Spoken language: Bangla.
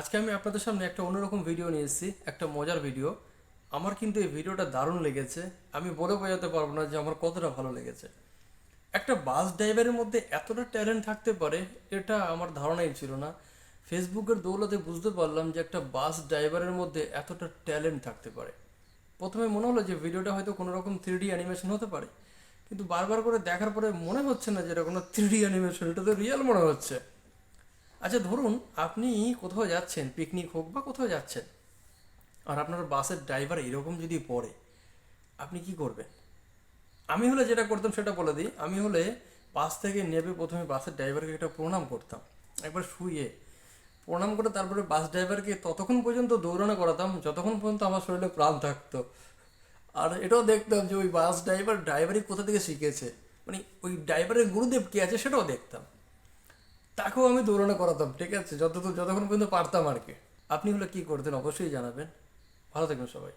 আজকে আমি আপনাদের সামনে একটা অন্যরকম ভিডিও নিয়ে এসেছি, একটা মজার ভিডিও আমার কিন্তু এই ভিডিওটা দারুণ লেগেছে। আমি বলে বোঝাতে পারব না যে আমার কতটা ভালো লেগেছে। একটা বাস ড্রাইভারের মধ্যে এতটা ট্যালেন্ট থাকতে পারে, এটা আমার ধারণাই ছিল না। ফেসবুকের দৌলতে বুঝতে পারলাম যে একটা বাস ড্রাইভারের মধ্যে এতটা ট্যালেন্ট থাকতে পারে। প্রথমে মনে হলো যে ভিডিওটা হয়তো কোনো রকম থ্রি ডি অ্যানিমেশন হতে পারে। কিন্তু বারবার করে দেখার পরে মনে হচ্ছে না যে এটা কোনো থ্রি ডি অ্যানিমেশন এটা তো রিয়েল মনে হচ্ছে। আচ্ছা ধরুন আপনি কোথাও যাচ্ছেন পিকনিক হোক বা কোথাও যাচ্ছেন, আর আপনার বাসের ড্রাইভার এরকম যদি পড়ে, আপনি কি করবেন? আমি হলে যেটা করতাম সেটা বলে দিই। আমি হলে বাস থেকে নেবে প্রথমে বাসের ড্রাইভারকে একটা প্রণাম করতাম। একবার শুয়ে প্রণাম করে তারপরে বাস ড্রাইভারকে ততক্ষণ পর্যন্ত দৌড়ানো করাতাম, যতক্ষণ পর্যন্ত আমার শরীরে প্রাণ থাকতো। আর এটাও দেখতাম যে ওই বাস ড্রাইভার ড্রাইভারই কোথা থেকে শিখেছে? মানে ওই ড্রাইভারের গুরুদেব কে আছে সেটাও দেখতাম। তাকেও আমি দৌড়ানো করাতাম, ঠিক আছে? যতদূর যতক্ষণ পর্যন্ত পারতাম আর কি। আপনি হলে কী করতেন? অবশ্যই জানাবেন। ভালো থাকবেন সবাই।